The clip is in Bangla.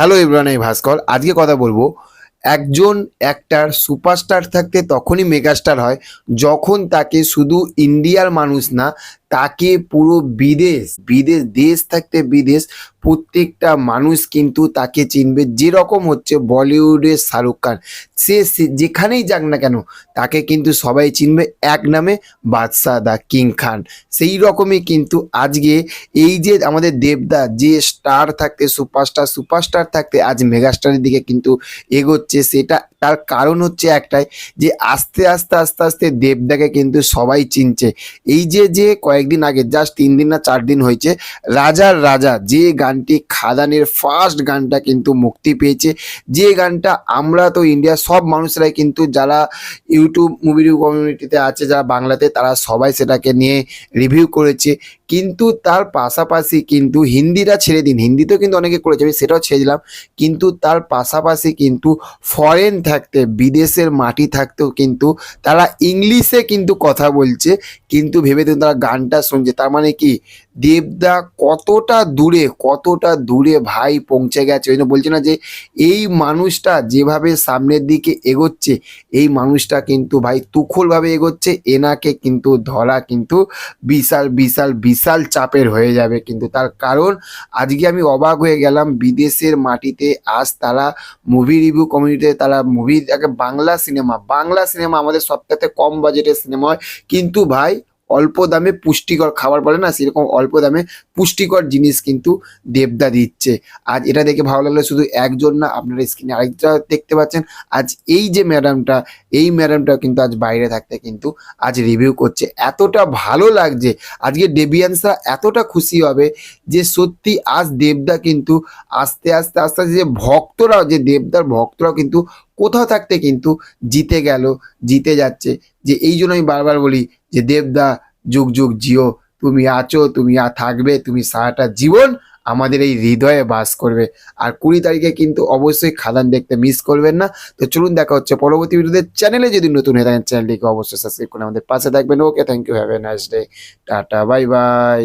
হ্যালো এই ভাস্কর। আজকে কথা বলব, একজন অ্যাক্টার সুপারস্টার থাকতে তখনই মেগাস্টার হয় যখন তাকে শুধু ইন্ডিয়ার মানুষ না, তাকে পুরো বিদেশ বিদেশ, দেশ থাকতে বিদেশ প্রত্যেকটা মানুষ কিন্তু তাকে চিনবে। যেরকম হচ্ছে বলিউডের শাহরুখ খান। সে যেখানেই যাক না কেন, তাকে কিন্তু সবাই চিনবে। এক নামে বাদশাহ দা কিং খান। সেই রকমই কিন্তু আজকে এই যে আমাদের দেবদা, যে স্টার থাকতে সুপারস্টার সুপারস্টার থাকতে আজ মেগাস্টারের দিকে কিন্তু এগোচ্ছে, সেটা তার কারণ হচ্ছে একটাই যে আস্তে আস্তে আস্তে আস্তে দেবদাকে কিন্তু সবাই চিনছে। এই যে যে কয়েকদিন আগে জাস্ট তিন দিন না চার দিন হয়েছে রাজার রাজা, যে গানটি খাদানের ফার্স্ট গানটা কিন্তু মুক্তি পেয়েছে। যে গানটা আমরা তো ইন্ডিয়ার সব মানুষরাই কিন্তু যারা ইউটিউব মুভি কমিউনিটিতে আছে, যারা বাংলাতে, তারা সবাই সেটাকে নিয়ে রিভিউ করেছে। কিন্তু তার পাশাপাশি কিন্তু হিন্দিটা ছেড়ে দিন। হিন্দিতেও কিন্তু অনেকে করেছে, আমি সেটাও ছেড়ে দিলাম। কিন্তু তার পাশাপাশি কিন্তু ফরেন থাকতে, বিদেশের মাটি থাকতেও কিন্তু তারা ইংলিশে কিন্তু কথা বলছে। কিন্তু ভেবে দেখুন তারা গানটা শুনছে, তার মানে কি? দেবদা কতটা দূরে কতটা দূরে ভাই পৌঁছে গেছে। ওই জন্য বলছে না যে এই মানুষটা যেভাবে সামনের দিকে এগোচ্ছে, এই মানুষটা কিন্তু ভাই তুখলভাবে এগোচ্ছে। এনাকে কিন্তু ধরা কিন্তু বিশাল বিশাল বিশাল চাপের হয়ে যাবে কিন্তু তার কারণ আজকে আমি অবাক হয়ে গেলাম, বিদেশের মাটিতে আজ তারা মুভি রিভিউ কমিউনিটিতে তারা movie Bangla cinema Bangla cinema আমাদের সবথেকে কম বাজেটের সিনেমা হয়। কিন্তু ভাই অল্প দামে পুষ্টিকর খাবার বলে না, সেরকম অল্প দামে পুষ্টিকর জিনিস কিন্তু দেবদা দিচ্ছে। আজ এটা দেখে ভালো লাগল শুধু একজন না, আপনারা স্ক্রিনে আরেকটা দেখতে পাচ্ছেন। আজ এই যে ম্যাডামটা এই ম্যাডামটা কিন্তু আজ বাইরে থাকতে কিন্তু আজ রিভিউ করছে। এতটা ভালো লাগছে, আজকে ডেবিয়ান্সরা এতটা খুশি হবে যে সত্যি আজ দেবদা কিন্তু আস্তে আস্তে আস্তে আস্তে যে ভক্তরাও, যে দেবদার ভক্তরাও কিন্তু কোথাও থাকতে কিন্তু জিতে গেল, জিতে যাচ্ছে। যে এই জন্য আমি বারবার বলি যে দেবদা, যুগ যুগ, জিও, তুমি আছো, তুমি আর থাকবে, তুমি সারাটা জীবন আমাদের এই হৃদয়ে বাস করবে। আর কুড়ি তারিখে কিন্তু অবশ্যই খাদান দেখতে মিস করবেন না। তো চলুন দেখা হচ্ছে পরবর্তী ভিডিওতে। চ্যানেলে যদি নতুন হয়ে থাকেন চ্যানেলটিকে অবশ্যই সাবস্ক্রাইব করে আমাদের পাশে থাকবেন। Okay thank you have a nice day tata bye bye